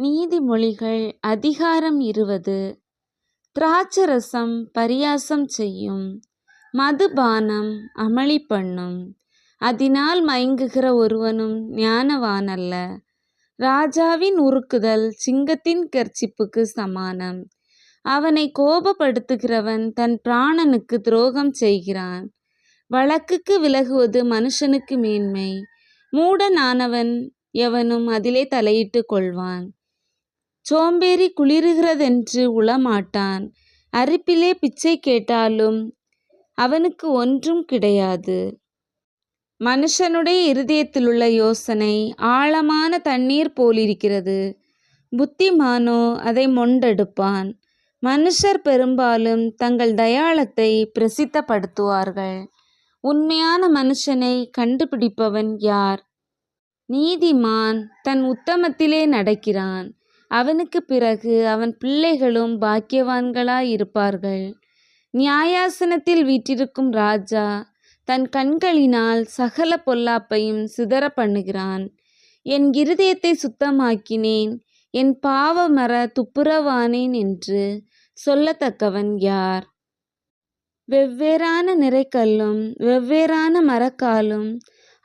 நீதிமொழிகள் அதிகாரம் இருபது. திராட்சரசம் பரியாசம் செய்யும். மதுபானம் அமளி பண்ணும். அதனால் மயங்குகிற ஒருவனும் ஞானவானல்ல. ராஜாவின் உருக்குதல் சிங்கத்தின் கர்ச்சிப்புக்கு சமானம். அவனை கோபப்படுத்துகிறவன் தன் பிராணனுக்கு துரோகம் செய்கிறான். வழக்குக்கு விலகுவது மனுஷனுக்கு மேன்மை. மூடனானவன் எவனும் அதிலே தலையிட்டு கொள்வான். சோம்பேறி குளிருகிறதென்று உளமாட்டான். அரிப்பிலே பிச்சை கேட்டாலும் அவனுக்கு ஒன்றும் கிடையாது. மனுஷனுடைய இருதயத்திலுள்ள யோசனை ஆழமான தண்ணீர் போலிருக்கிறது. புத்திமானோ அதை மொண்டெடுப்பான். மனுஷர் பெரும்பாலும் தங்கள் தயாளத்தை பிரசித்தப்படுத்துவார்கள். உண்மையான மனுஷனை கண்டுபிடிப்பவன் யார்? நீதிமான் தன் உத்தமத்திலே நடக்கிறான். அவனுக்கு பிறகு அவன் பிள்ளைகளும் பாக்கியவான்களாயிருப்பார்கள். நியாயாசனத்தில் வீற்றிருக்கும் ராஜா தன் கண்களினால் சகல பொல்லாப்பையும் சிதற பண்ணுகிறான் என் இருதயத்தை சுத்தமாக்கினேன் என் பாவமர துப்புரவானேன் என்று சொல்லத்தக்கவன் யார்? வெவ்வேறான நிறைக்கல்லும் வெவ்வேறான மரக்காலும்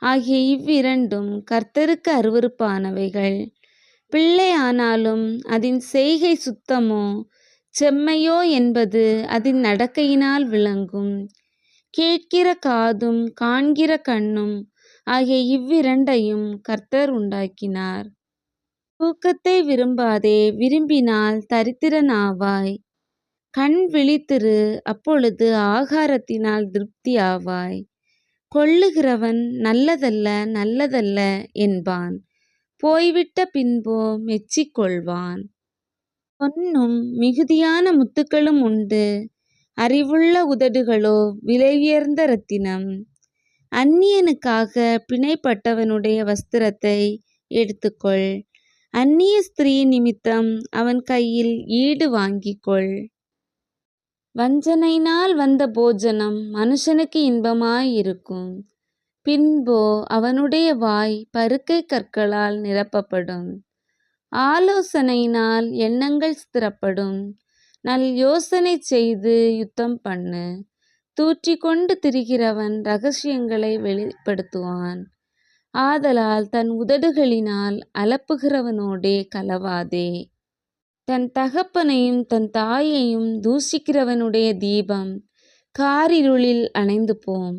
ஆகிய இவ்விரண்டும் கர்த்தருக்கு அருவருப்பானவைகள். பிள்ளையானாலும் அதன் செய்கை சுத்தமோ? செம்மையோ என்பது அதன் நடக்கையினால் விளங்கும். கேட்கிற காதும் காண்கிற கண்ணும் ஆகிய இவ்விரண்டையும் கர்த்தர் உண்டாக்கினார். தூக்கத்தை விரும்பாதே விரும்பினால் தரித்திரனாவாய். கண் விழித்திரு அப்பொழுது ஆகாரத்தினால் திருப்தி ஆவாய் கொள்ளுகிறவன் நல்லதல்ல நல்லதல்ல என்பான். போய்விட்ட பின்போ மெச்சிக்கொள்வான். பொன்னும் மிகுதியான முத்துக்களும் உண்டு. அறிவுள்ள உதடுகளோ விலையுயர்ந்த ரத்தினம். அந்நியனுக்காக பிணைப்பட்டவனுடைய வஸ்திரத்தை எடுத்துக்கொள். அந்நிய ஸ்திரீ நிமித்தம் அவன் கையில் ஈடு வாங்கிக்கொள். வஞ்சனையினால் வந்த போஜனம் மனுஷனுக்கு இன்பமாயிருக்கும். பின்போ அவனுடைய வாய் பருக்கை கற்களால் நிரப்பப்படும். ஆலோசனையினால் எண்ணங்கள் ஸ்திரப்படும் நல் யோசனை செய்து யுத்தம் பண்ணு. தூற்றி கொண்டு திரிகிறவன் ரகசியங்களை வெளிப்படுத்துவான். ஆதலால் தன் உதடுகளினால் அலப்புகிறவனோடே கலவாதே. தன் தகப்பனையும் தன் தாயையும் தூஷிக்கிறவனுடைய தீபம் காரிருளில் அணைந்து போம்.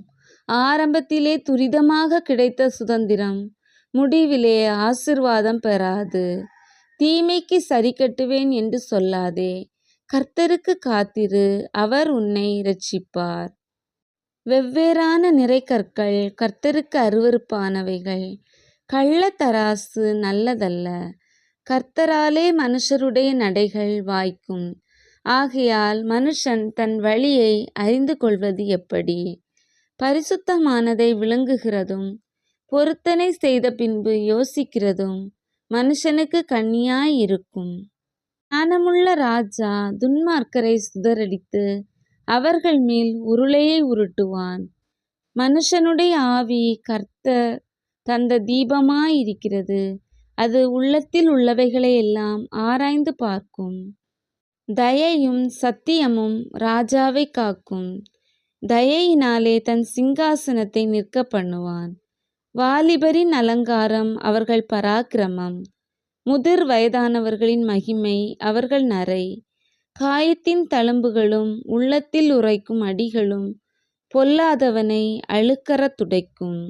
ஆரம்பத்திலே துரிதமாக கிடைத்த சுதந்திரம். முடிவிலே ஆசிர்வாதம் பெறாது. தீமைக்கு சரி கட்டுவேன் என்று சொல்லாதே. கர்த்தருக்கு காத்திரு அவர் உன்னை இரட்சிப்பார். வெவ்வேறான நிறைக்கற்கள் கர்த்தருக்கு அருவருப்பானவைகள். கள்ளத்தராசு நல்லதல்ல. கர்த்தராலே மனுஷருடைய நடைகள் வாய்க்கும். ஆகையால் மனுஷன் தன் வழியை அறிந்து கொள்வது எப்படி? பரிசுத்தமானதை விளங்குகிறதும் பொருத்தனை செய்த பின்பு யோசிக்கிறதும் மனுஷனுக்கு கண்ணியாயிருக்கும் ஞானமுள்ள ராஜா துன்மார்க்கரை சுதறடித்து அவர்கள் மேல் உருளையை உருட்டுவான். மனுஷனுடைய ஆவி கர்த்தர் தந்த தீபமாயிருக்கிறது. அது உள்ளத்தில் உள்ளவைகளை எல்லாம் ஆராய்ந்து பார்க்கும். தயையும் சத்தியமும் ராஜாவை காக்கும். தயையினாலே தன் சிங்காசனத்தை நிற்க பண்ணுவான் வாலிபரின் அலங்காரம் அவர்கள் பராக்கிரமம். முதிர் வயதானவர்களின் மகிமை அவர்கள் நரை. காயத்தின் தழும்புகளும் உள்ளத்தில் உரைக்கும் அடிகளும் பொல்லாதவனை அழுக்கற துடைக்கும்.